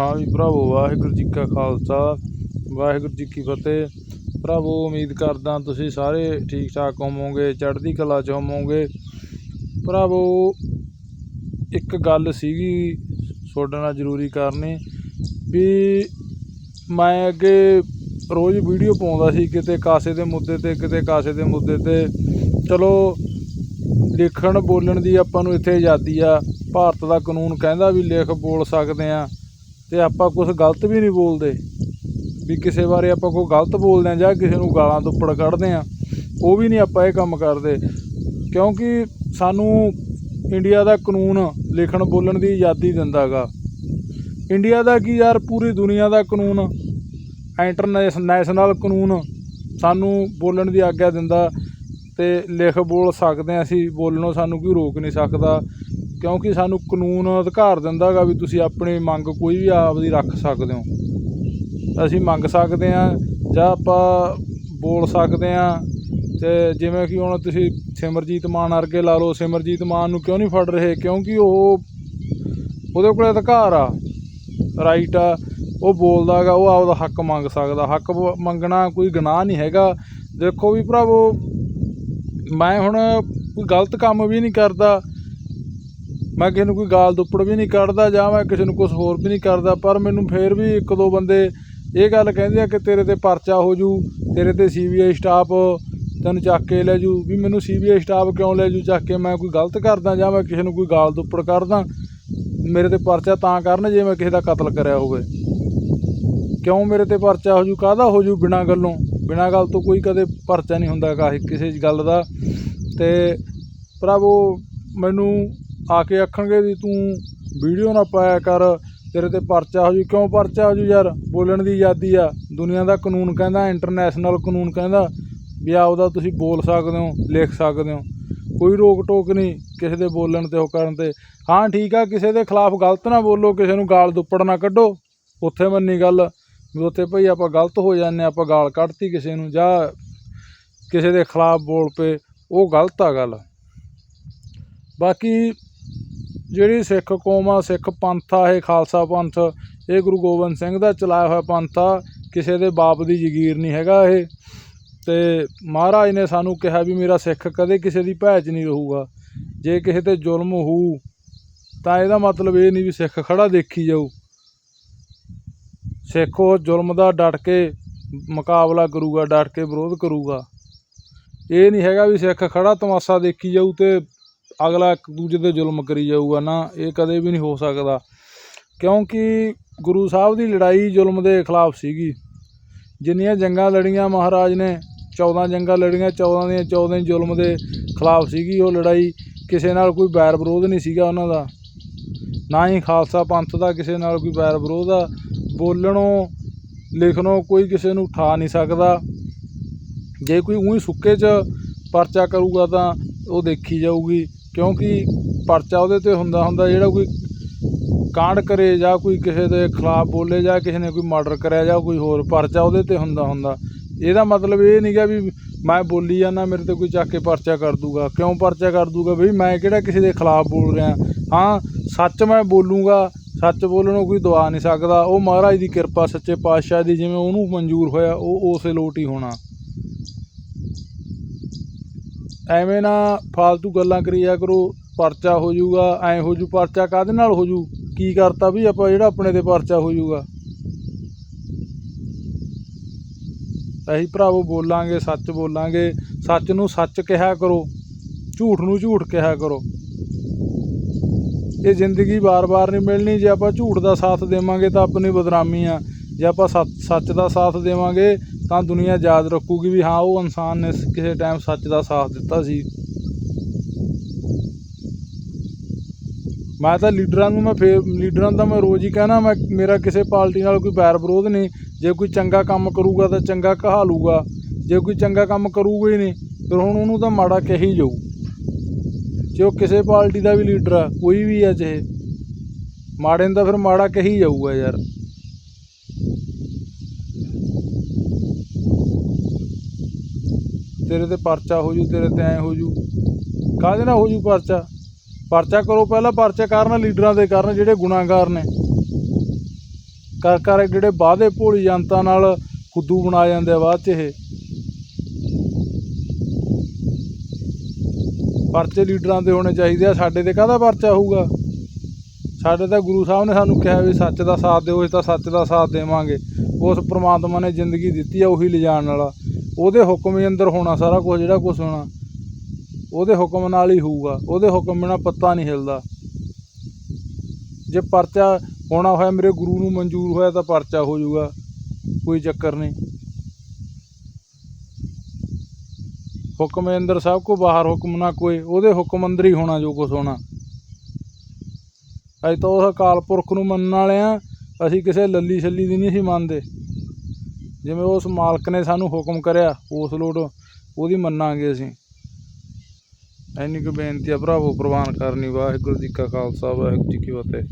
ਹਾਂ ਵੀ ਭਰਾਵੋ ਵਾਹਿਗੁਰੂ ਜੀ ਕਾ ਖਾਲਸਾ, ਵਾਹਿਗੁਰੂ ਜੀ ਕੀ ਫਤਿਹ। ਭਰਾਵੋ ਉਮੀਦ ਕਰਦਾ ਤੁਸੀਂ ਸਾਰੇ ਠੀਕ ਠਾਕ ਹੋਵੋਗੇ, ਚੜ੍ਹਦੀ ਕਲਾ 'ਚ ਹੋਵੋਗੇ। ਭਰਾਵੋ ਇੱਕ ਗੱਲ ਸੀਗੀ ਤੁਹਾਡੇ ਨਾਲ ਜ਼ਰੂਰੀ ਕਰਨੀ, ਵੀ ਮੈਂ ਅੱਗੇ ਰੋਜ਼ ਵੀਡੀਓ ਪਾਉਂਦਾ ਸੀ, ਕਿਤੇ ਕਾਸੇ ਦੇ ਮੁੱਦੇ ਤੇ, ਕਿਤੇ ਕਾਸੇ ਦੇ ਮੁੱਦੇ ਤੇ। ਚਲੋ, ਲਿਖਣ ਬੋਲਣ ਦੀ ਆਪਾਂ ਨੂੰ ਇੱਥੇ ਆਜ਼ਾਦੀ ਆ। ਭਾਰਤ ਦਾ ਕਾਨੂੰਨ ਕਹਿੰਦਾ ਵੀ ਲਿਖ ਬੋਲ ਸਕਦੇ ਆ। ਤੇ ਆਪਾਂ ਕੁਝ ਗਲਤ ਵੀ ਨਹੀਂ ਬੋਲਦੇ। ਵੀ ਕਿਸੇ ਬਾਰੇ ਆਪਾਂ ਕੋਈ ਗਲਤ ਬੋਲਦੇ ਆ ਜਾਂ ਕਿਸੇ ਨੂੰ ਗਾਲਾਂ ਦੁੱਪੜ ਕੱਢਦੇ ਆ ਉਹ ਵੀ ਨਹੀਂ ਆਪਾਂ ਇਹ ਕੰਮ ਕਰਦੇ। ਕਿਉਂਕਿ ਸਾਨੂੰ ਇੰਡੀਆ ਦਾ ਕਾਨੂੰਨ ਲਿਖਣ ਬੋਲਣ ਦੀ ਆਜ਼ਾਦੀ ਦਿੰਦਾਗਾ। ਇੰਡੀਆ ਦਾ ਕੀ ਯਾਰ, ਪੂਰੀ ਦੁਨੀਆ ਦਾ ਕਾਨੂੰਨ, ਇੰਟਰਨੈਸ਼ਨਲ ਕਾਨੂੰਨ ਸਾਨੂੰ ਬੋਲਣ ਦੀ ਆਗਿਆ ਦਿੰਦਾ ਤੇ ਲਿਖ ਬੋਲ ਸਕਦੇ ਹਾਂ ਅਸੀਂ, ਬੋਲਣੋਂ ਸਾਨੂੰ ਕੋਈ ਰੋਕ ਨਹੀਂ ਸਕਦਾ। ਕਿਉਂਕਿ ਸਾਨੂੰ ਕਾਨੂੰਨ ਅਧਿਕਾਰ ਦਿੰਦਾ ਗਾ ਵੀ ਤੁਸੀਂ ਆਪਣੀ ਮੰਗ ਕੋਈ ਵੀ ਆਪਦੀ ਰੱਖ ਸਕਦੇ ਹੋ। ਅਸੀਂ ਮੰਗ ਸਕਦੇ ਹਾਂ ਜਾਂ ਆਪਾਂ ਬੋਲ ਸਕਦੇ ਹਾਂ ਤੇ ਜਿਵੇਂ ਕਿ ਹੁਣ ਤੁਸੀਂ ਸਿਮਰਜੀਤ ਮਾਨ ਵਰਗੇ ਲਾ ਲਓ, ਸਿਮਰਜੀਤ ਮਾਨ ਨੂੰ ਕਿਉਂ ਨਹੀਂ ਫੜ ਰਹੇ? ਕਿਉਂਕਿ ਉਹ ਉਹਦੇ ਕੋਲ ਅਧਿਕਾਰ ਆ ਰਾਈਟ ਆ, ਉਹ ਬੋਲਦਾ ਗਾ ਉਹ ਆਪਦਾ ਹੱਕ ਮੰਗ ਸਕਦਾ। ਹੱਕ ਬ- ਮੰਗਣਾ ਕੋਈ ਗੁਨਾਹ ਨਹੀਂ ਹੈਗਾ। ਦੇਖੋ ਵੀ ਭਰਾਵੋ, ਮੈਂ ਹੁਣ ਕੋਈ ਗਲਤ ਕੰਮ ਵੀ ਨਹੀਂ ਕਰਦਾ। ਮੈਂ ਕਿਸੇ ਨੂੰ ਕੋਈ ਗਾਲ ਦੁੱਪੜ ਵੀ ਨਹੀਂ ਕੱਢਦਾ ਜਾਂ ਮੈਂ ਕਿਸੇ ਨੂੰ ਕੁਝ ਹੋਰ ਵੀ ਨਹੀਂ ਕਰਦਾ, ਪਰ ਮੈਨੂੰ ਫੇਰ ਵੀ ਇੱਕ ਦੋ ਬੰਦੇ ਇਹ ਗੱਲ ਕਹਿੰਦੇ ਆ ਕਿ ਤੇਰੇ ਤੇ ਪਰਚਾ ਹੋ ਜੂ, ਤੇਰੇ ਤੇ ਸੀਬੀਆਈ ਸਟਾਫ ਤੈਨੂੰ ਚੱਕ ਕੇ ਲੈ ਜੂ, ਵੀ ਮੈਨੂੰ ਸੀਬੀਆਈ ਸਟਾਫ ਕਿਉਂ ਲੈ ਜੂ, ਚੱਕ ਕੇ ਮੈਂ ਕੋਈ ਗਲਤ ਕਰਦਾ ਜਾਂ ਮੈਂ ਕਿਸੇ ਨੂੰ ਕੋਈ ਗਾਲ ਦੁੱਪੜ ਕਰਦਾ, ਮੇਰੇ ਤੇ ਪਰਚਾ ਤਾਂ ਕਰਨ ਜੇ ਮੈਂ ਕਿਸੇ ਦਾ ਕਤਲ ਕਰਿਆ ਹੋਵੇ। ਕਿਉਂ ਮੇਰੇ ਤੇ ਪਰਚਾ ਹੋ ਜੂ, ਕਾਹਦਾ ਹੋ ਜੂ ਬਿਨਾਂ ਗੱਲੋਂ? ਬਿਨਾਂ ਗੱਲ ਤੋਂ ਕੋਈ ਕਦੇ ਪਰਚਾ ਨਹੀਂ ਹੁੰਦਾ ਕਾਹੇ ਕਿਸੇ ਗੱਲ ਦਾ। ਤੇ ਭਰਾਵੋ, ਮੈਨੂੰ ਆ ਕੇ ਆਖਣਗੇ ਵੀ ਤੂੰ ਵੀਡੀਓ ਨਾ ਪਾਇਆ ਕਰ ਤੇਰੇ ਤੇ ਪਰਚਾ ਹੋ ਜੂ। ਕਿਉਂ ਪਰਚਾ ਹੋ ਜੂ ਯਾਰ? ਬੋਲਣ ਦੀ ਆਜ਼ਾਦੀ ਆ। ਦੁਨੀਆ ਦਾ ਕਾਨੂੰਨ ਕਹਿੰਦਾ ਇੰਟਰਨੈਸ਼ਨਲ ਕਾਨੂੰਨ ਕਹਿੰਦਾ ਵੀ ਆਪਦਾ ਤੁਸੀਂ ਬੋਲ ਸਕਦੇ ਹੋ ਲਿਖ ਸਕਦੇ ਹੋ। ਕੋਈ ਰੋਕ ਟੋਕ ਨਹੀਂ ਕਿਸੇ ਦੇ ਬੋਲਣ ਤੇ ਉਹ ਕਰਨ ਤੇ। ਹਾਂ ਠੀਕ ਆ ਕਿਸੇ ਦੇ ਖਿਲਾਫ ਗਲਤ ਨਾ ਬੋਲੋ ਕਿਸੇ ਨੂੰ ਗਾਲ ਦੁੱਪੜ ਨਾ ਕੱਢੋ। ਉੱਥੇ ਮੰਨੀ ਗੱਲ ਵੀ ਉੱਥੇ ਭਈ ਆਪਾਂ ਗਲਤ ਹੋ ਜਾਂਦੇ ਹਾਂ, ਆਪਾਂ ਗਾਲ ਕੱਢਤੀ ਕਿਸੇ ਨੂੰ ਜਾਂ ਕਿਸੇ ਦੇ ਖਿਲਾਫ ਬੋਲ ਪਏ। ਉਹ ਗਲਤ ਆ ਗੱਲ। ਬਾਕੀ ਜਿਹੜੀ ਸਿੱਖ ਕੌਮ ਆ, ਸਿੱਖ ਪੰਥ ਆ, ਇਹ ਖਾਲਸਾ ਪੰਥ, ਇਹ ਗੁਰੂ ਗੋਬਿੰਦ ਸਿੰਘ ਦਾ ਚਲਾਇਆ ਹੋਇਆ ਪੰਥ ਆ, ਕਿਸੇ ਦੇ ਬਾਪ ਦੀ ਜਗੀਰ ਨਹੀਂ ਹੈਗਾ ਇਹ। ਤੇ ਮਹਾਰਾਜ ਨੇ ਸਾਨੂੰ ਕਿਹਾ ਵੀ ਮੇਰਾ ਸਿੱਖ ਕਦੇ ਕਿਸੇ ਦੀ ਭੈਅ 'ਚ ਨਹੀਂ ਰਹੂਗਾ। ਜੇ ਕਿਸੇ ਤੇ ਜ਼ੁਲਮ ਹੋਊ, ਤਾਂ ਇਹਦਾ ਮਤਲਬ ਇਹ ਨਹੀਂ ਵੀ ਸਿੱਖ ਖੜਾ ਦੇਖੀ ਜਾਊ। ਸਿੱਖ ਉਹ ਜ਼ੁਲਮ ਦਾ ਡਟ ਕੇ, ਮੁਕਾਬਲਾ ਕਰੂਗਾ, ਡਟ ਕੇ ਵਿਰੋਧ ਕਰੂਗਾ। ਇਹ ਨਹੀਂ ਹੈਗਾ ਵੀ ਸਿੱਖ ਖੜਾ ਤਮਾਸ਼ਾ ਦੇਖੀ ਜਾਊ ਤੇ ਅਗਲਾ ਇੱਕ ਦੂਜੇ ਤੇ ਜ਼ੁਲਮ ਕਰੀ ਜਾਊਗਾ ਨਾ, ਇਹ ਕਦੇ ਵੀ ਨਹੀਂ ਹੋ ਸਕਦਾ। ਕਿਉਂਕਿ ਗੁਰੂ ਸਾਹਿਬ ਦੀ ਲੜਾਈ ਜ਼ੁਲਮ ਦੇ ਖਿਲਾਫ ਸੀਗੀ। ਜਿੰਨੀਆਂ ਜੰਗਾਂ ਲੜੀਆਂ ਮਹਾਰਾਜ ਨੇ 14 ਜੰਗਾਂ ਲੜੀਆਂ 14 ਦੀਆਂ 14 ਜ਼ੁਲਮ ਦੇ ਖਿਲਾਫ ਸੀਗੀ ਉਹ ਲੜਾਈ। ਕਿਸੇ ਨਾਲ ਕੋਈ ਬੈਰ ਵਿਰੋਧ ਨਹੀਂ ਸੀਗਾ ਉਹਨਾਂ ਦਾ। ਨਾ ਹੀ ਖਾਲਸਾ ਪੰਥ ਦਾ ਕਿਸੇ ਨਾਲ ਕੋਈ ਬੈਰ ਵਿਰੋਧ ਆ। ਬੋਲਣੋਂ, ਲਿਖਣੋਂ ਕੋਈ ਕਿਸੇ ਨੂੰ ਉਠਾ ਨਹੀਂ ਸਕਦਾ। ਜੇ ਕੋਈ ਉਹੀ ਸੁੱਕੇ 'ਚ ਪਰਚਾ ਕਰੂਗਾ ਤਾਂ ਉਹ ਦੇਖੀ ਜਾਊਗੀ। ਕਿਉਂਕਿ ਪਰਚਾ ਉਹਦੇ ਤੇ ਹੁੰਦਾ ਹੁੰਦਾ ਜਿਹੜਾ ਕੋਈ ਕਾਂਡ ਕਰੇ ਜਾਂ ਕੋਈ ਕਿਸੇ ਦੇ ਖਿਲਾਫ ਬੋਲੇ ਜਾਂ ਕਿਸੇ ਨੇ ਕੋਈ ਮਰਡਰ ਕਰਿਆ ਜਾਂ ਕੋਈ ਹੋਰ, ਪਰਚਾ ਉਹਦੇ ਤੇ ਹੁੰਦਾ ਹੁੰਦਾ। ਇਹਦਾ ਮਤਲਬ ਇਹ ਨਹੀਂਗਾ ਵੀ ਮੈਂ ਬੋਲੀ ਜਾਂਦਾ, ਮੇਰੇ ਤੇ ਕੋਈ ਚੱਕ ਕੇ ਪਰਚਾ ਕਰ ਦੂਗਾ। ਕਿਉਂ ਪਰਚਾ ਕਰ ਦੂਗਾ? ਬਈ ਮੈਂ ਕਿਹੜਾ ਕਿਸੇ ਦੇ ਖਿਲਾਫ ਬੋਲ ਰਿਹਾ? ਹਾਂ, ਸੱਚ ਮੈਂ ਬੋਲੂੰਗਾ, ਸੱਚ ਬੋਲਣੋਂ ਕੋਈ ਦਵਾ ਨਹੀਂ ਸਕਦਾ। ਉਹ ਮਹਾਰਾਜ ਦੀ ਕਿਰਪਾ, ਸੱਚੇ ਪਾਤਸ਼ਾਹ ਦੀ, ਜਿਵੇਂ ਉਹਨੂੰ ਮਨਜ਼ੂਰ ਹੋਇਆ, ਉਹ ਉਸੇ ਲੋਟ ਹੀ ਹੋਣਾ। ਐਵੇਂ ਨਾ ਫਾਲਤੂ ਗੱਲਾਂ ਕਰੀ ਜਾ ਕਰੋ, ਪਰਚਾ ਹੋ ਜਾਊਗਾ, ਐ ਹੋ ਜੂ ਪਰਚਾ ਕਾਹਦੇ ਨਾਲ ਹੋ ਜੂ ਕੀ ਕਰਤਾ ਵੀ ਆਪਾਂ ਜਿਹੜਾ ਆਪਣੇ ਤੇ ਪਰਚਾ ਹੋ ਜਾਊਗਾ? ਅਸੀਂ ਭਰਾਵੋ ਬੋਲਾਂਗੇ, ਸੱਚ ਬੋਲਾਂਗੇ, ਸੱਚ ਨੂੰ ਸੱਚ ਕਿਹਾ ਕਰੋ, ਝੂਠ ਨੂੰ ਝੂਠ ਕਿਹਾ ਕਰੋ। ਇਹ ਜ਼ਿੰਦਗੀ ਵਾਰ-ਵਾਰ ਨਹੀਂ ਮਿਲਣੀ, ਜੇ ਆਪਾਂ ਝੂਠ ਦਾ ਸਾਥ ਦੇਵਾਂਗੇ ਤਾਂ ਆਪਣੀ ਬਦਨਾਮੀ ਆ। ਜੇ ਆਪਾਂ ਸੱਚ ਸੱਚ ਦਾ ਸਾਥ ਦੇਵਾਂਗੇ ਤਾਂ ਦੁਨੀਆ ਯਾਦ ਰੱਖੂਗੀ ਵੀ ਹਾਂ, ਉਹ ਇਨਸਾਨ ਨੇ ਕਿਸੇ ਟਾਈਮ ਸੱਚ ਦਾ ਸਾਥ ਦਿੱਤਾ ਸੀ। ਮੈਂ ਤਾਂ ਲੀਡਰਾਂ ਨੂੰ ਮੈਂ ਫੇਰ, ਲੀਡਰਾਂ ਦਾ ਮੈਂ ਰੋਜ਼ ਹੀ ਕਹਿਣਾ, ਮੈਂ, ਮੇਰਾ ਕਿਸੇ ਪਾਰਟੀ ਨਾਲ ਕੋਈ ਬੈਰ ਵਿਰੋਧ ਨਹੀਂ। ਜੇ ਕੋਈ ਚੰਗਾ ਕੰਮ ਕਰੂਗਾ ਤਾਂ ਚੰਗਾ ਕਹਾ ਲੂਗਾ। ਜੇ ਕੋਈ ਚੰਗਾ ਕੰਮ ਕਰੂਗਾ ਹੀ ਨਹੀਂ, ਫਿਰ ਹੁਣ ਉਹਨੂੰ ਤਾਂ ਮਾੜਾ ਕਹੀ ਜਾਊ। ਜੇ ਉਹ ਕਿਸੇ ਪਾਰਟੀ ਦਾ ਵੀ ਲੀਡਰ ਆ, ਕੋਈ ਵੀ ਆ ਚਾਹੇ, ਮਾੜੇ ਨੂੰ ਤਾਂ ਫਿਰ ਮਾੜਾ ਕਹੀ ਜਾਊਗਾ ਯਾਰ। ਤੇਰੇ ਤੇ ਪਰਚਾ ਹੋ ਜੂ, ਤੇਰੇ ਤੇ ਐ ਹੋ ਜੂ। ਕਾਹਦੇ ਨਾਲ ਹੋ ਜੂ ਪਰਚਾ? ਪਰਚਾ ਕਰੋ ਪਹਿਲਾਂ, ਪਰਚੇ ਕਰਨ ਲੀਡਰਾਂ ਦੇ ਕਰਨ, ਜਿਹੜੇ ਗੁਨਾਹਗਾਰ ਨੇ। ਕਰ ਕਰ ਜਿਹੜੇ ਵਾਅਦੇ ਭੋਲੀ ਜਨਤਾ ਨਾਲ ਖੁੱਦੂ ਬਣਾ ਜਾਂਦੇ ਆ ਬਾਅਦ 'ਚ ਇਹ। ਪਰਚੇ ਲੀਡਰਾਂ ਦੇ ਹੋਣੇ ਚਾਹੀਦੇ ਆ। ਸਾਡੇ ਤੇ ਕਾਹਦਾ ਪਰਚਾ ਹੋਊਗਾ? ਸਾਡੇ ਤਾਂ ਗੁਰੂ ਸਾਹਿਬ ਨੇ ਸਾਨੂੰ ਕਿਹਾ ਵੀ ਸੱਚ ਦਾ ਸਾਥ ਦਿਓ, ਅਸੀਂ ਤਾਂ ਸੱਚ ਦਾ ਸਾਥ ਦੇਵਾਂਗੇ। ਉਸ ਪ੍ਰਮਾਤਮਾ ਨੇ ਜ਼ਿੰਦਗੀ ਦਿੱਤੀ ਆ, ਉਹੀ ਲਿਜਾਣ ਵਾਲਾ। ਉਹਦੇ ਹੁਕਮ ਦੇ ਅੰਦਰ ਹੋਣਾ ਸਾਰਾ ਕੁਝ ਜਿਹੜਾ ਕੁਝ ਹੋਣਾ। ਉਹਦੇ ਹੁਕਮ ਨਾਲ ਹੀ ਹੋਊਗਾ। ਉਹਦੇ ਹੁਕਮ ਬਿਨਾਂ ਪੱਤਾ ਨਹੀਂ ਹਿਲਦਾ। ਜੇ ਪਰਚਾ ਹੋਣਾ ਹੋਇਆ, ਮੇਰੇ ਗੁਰੂ ਨੂੰ ਮਨਜ਼ੂਰ ਹੋਇਆ ਤਾਂ ਪਰਚਾ ਹੋ ਜਾਊਗਾ। ਕੋਈ ਚੱਕਰ ਨਹੀਂ। ਹੁਕਮ ਅੰਦਰ ਸਭ ਕੋ ਬਾਹਰ, ਹੁਕਮ ਨਾ ਕੋਈ। ਉਹਦੇ ਹੁਕਮ ਅੰਦਰ ਹੀ ਹੋਣਾ ਜੋ ਕੁਝ ਹੋਣਾ। ਅਸੀਂ ਤਾਂ ਉਸ ਅਕਾਲ ਪੁਰਖ ਨੂੰ ਮੰਨਣ ਵਾਲੇ ਆ। ਅਸੀਂ ਕਿਸੇ ਲੱਲੀ ਛੱਲੀ ਦੀ ਨਹੀਂ ਸੀ ਮੰਨਦੇ। ਜਿਵੇਂ ਉਸ ਮਾਲਕ ਨੇ ਸਾਨੂੰ ਹੁਕਮ ਕਰਿਆ, ਉਸ ਲੋਟ ਉਹਦੀ ਮੰਨਾਂਗੇ ਅਸੀਂ। ਇੰਨੀ ਕੁ ਬੇਨਤੀ ਆ ਭਰਾਵੋ, ਪ੍ਰਵਾਨ ਕਰਨੀ। ਵਾਹਿਗੁਰੂ ਜੀ ਕਾ ਖਾਲਸਾ, ਵਾਹਿਗੁਰੂ ਜੀ ਕੀ ਫਤਿਹ।